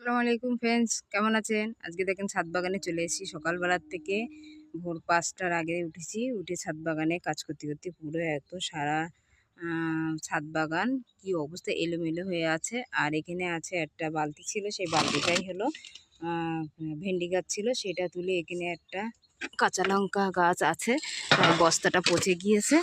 আসসালামু আলাইকুম ফ্রেন্ডস কেমন আছেন? আজকে দেখেন ছাদ বাগানে চলে এসেছি। সকালবেলার থেকে ভোর পাঁচটার আগে উঠেছি। উঠে ছাদ বাগানে কাজ করতে করতে পুরো এত সারা ছাদ বাগান কি অবস্থা এলোমেলো হয়ে আছে। আর এখানে আছে একটা বালতি ছিল, সেই বালতিটাই হলো ভেন্ডি গাছ ছিল, সেটা তুলে এখানে একটা কাঁচা লঙ্কা গাছ আছে বস্তাটা পচে গিয়েছে।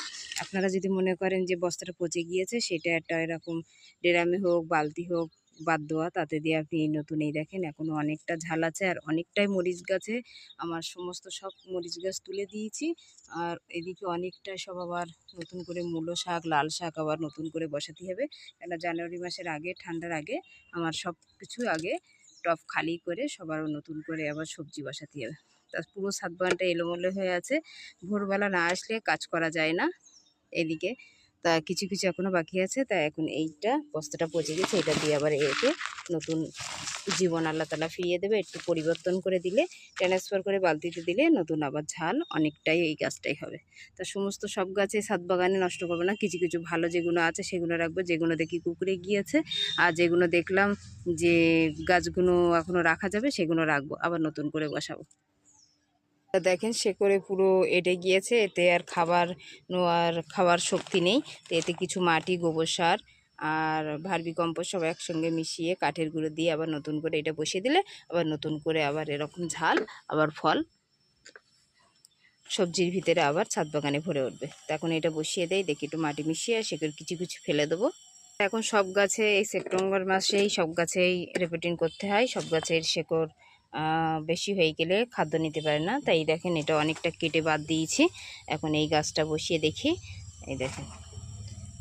আপনারা যদি মনে করেন যে বস্তাটা পচে গিয়েছে, সেটা একটা এরকম ডেরামে হোক, বালতি হোক বাদ দেওয়া, তাতে দিয়ে আপনি এই নতুন এই দেখেন এখনও অনেকটা ঝাল আছে আর অনেকটাই মরিচ গাছে আমার সমস্ত সব মরিচ গাছ তুলে দিয়েছি। আর এদিকে অনেকটা সব আবার নতুন করে মূলো শাক, লাল শাক আবার নতুন করে বসাতে হবে। কেন জানুয়ারি মাসের আগে, ঠান্ডার আগে আমার সব কিছু আগে টপ খালি করে সবার নতুন করে আবার সবজি বসাতে হবে। তা পুরো সাত বাগানটা এলোমেলো হয়ে আছে। ভোরবেলা না আসলে কাজ করা যায় না। এদিকে তা কিছু কিছু এখনও বাকি আছে, তা এখন এইটা বস্তাটা পচে গেছে, এটা দিয়ে আবার একে নতুন জীবন আল্লাহ তালা ফিরিয়ে দেবে, একটু পরিবর্তন করে দিলে ট্রান্সফার করে বালতিতে দিলে নতুন আবার ঝাল অনেকটাই এই গাছটাই হবে। তা সমস্ত সব গাছে সাত বাগানে নষ্ট করব না, কিছু কিছু ভালো যেগুলো আছে সেগুলো রাখব, যেগুলো দেখি কুকুরে গিয়েছে, আর যেগুলো দেখলাম যে গাছগুলো এখনও রাখা যাবে সেগুলো রাখব, আবার নতুন করে বসাবো। দেখেন সে করে পুরো এটে গিয়েছে, এতে আর খাবার নোয়ার খাওয়ার শক্তি নেই। তো এতে কিছু মাটি, গোবর সার আর ভার্মি কম্পোস্ট সব একসঙ্গে মিশিয়ে কাঠের গুঁড়ো দিয়ে আবার নতুন করে এটা বসিয়ে দিলে আবার নতুন করে আবার এরকম ঝাল, আবার ফল সবজির ভিতরে আবার ছাদ বাগানে ভরে উঠবে। তো এখন এটা বসিয়ে দেয় দেখি একটু মাটি মিশিয়ে সেগুলো কিছু কিছু ফেলে দেবো। এখন সব গাছে, এই সেপ্টেম্বর মাসেই সব গাছেই রেপোর্টিং করতে হয়, সব গাছের শেকড় বেশি হয়ে গেলে খাদ্য নিতে পারে না। তাই দেখেন এটা অনেকটা কেটে বাদ দিয়েছি। এখন এই গাছটা বসিয়ে দেখি। এই দেখেন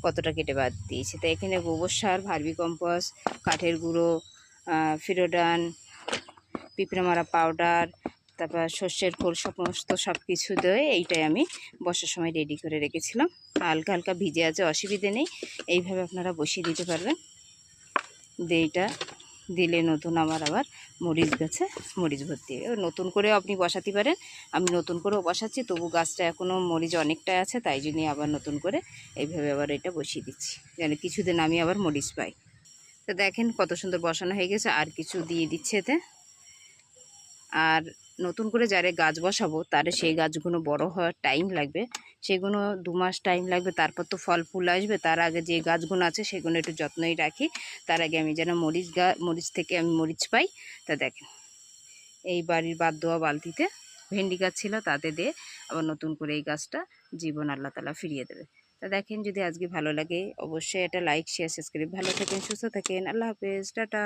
কতটা কেটে বাদ দিয়েছি। তাই এখানে গোবর সার, ভার্মি কম্পোস্ট, কাঠের গুঁড়ো ফিরোডান, পিঁপড়ামারা পাউডার, তারপর সর্ষের খোল সমস্ত সব কিছু দিয়ে এইটাই আমি বসার সময় রেডি করে রেখেছিলাম। হালকা হালকা ভিজে আছে, অসুবিধে নেই। এইভাবে আপনারা বসিয়ে দিতে পারবেন। দিয়ে এইটা দিলে নতুন আমার আবার মরিচ গাছে মরিচ ভর্তি নতুন করেও আপনি বসাতে পারেন। আমি নতুন করেও বসাচ্ছি, তবু গাছটা এখনও মরিচ অনেকটাই আছে, তাই জন্যই আবার নতুন করে এইভাবে আবার এটা বসিয়ে দিচ্ছি। যেন কিছুদিন আমি আবার মরিচ পাই। তো দেখেন কত সুন্দর বসানো হয়ে গেছে, আর কিছু দিয়ে দিচ্ছে এতে। আর নতুন করে যারে গাছ বসাবো, তারে সেই গাছগুলো বড় হওয়ার টাইম লাগবে। সেগুলো দু মাস টাইম লাগবে, তারপর তো ফল ফুল আসবে, তার আগে যে গাছগুলো আছে সেগুলো একটু যত্নই রাখি। তার আগে আমি যেন মরিচ গা, মরিচ থেকে আমি মরিচ পাই, তা দেখেন। এই বাড়ির বাদ দেওয়া বালতিতে ভেন্ডি গাছ ছিল, তাতে দিয়ে আবার নতুন করে এই গাছটা জীবন আল্লাহ তালা ফিরিয়ে দেবে। তা দেখেন যদি আজকে ভালো লাগে, অবশ্যই এটা লাইক শেয়ার সাবস্ক্রাইব ভালো থাকেন, সুস্থ থাকেন। আল্লাহ হাফেজ। টাটা।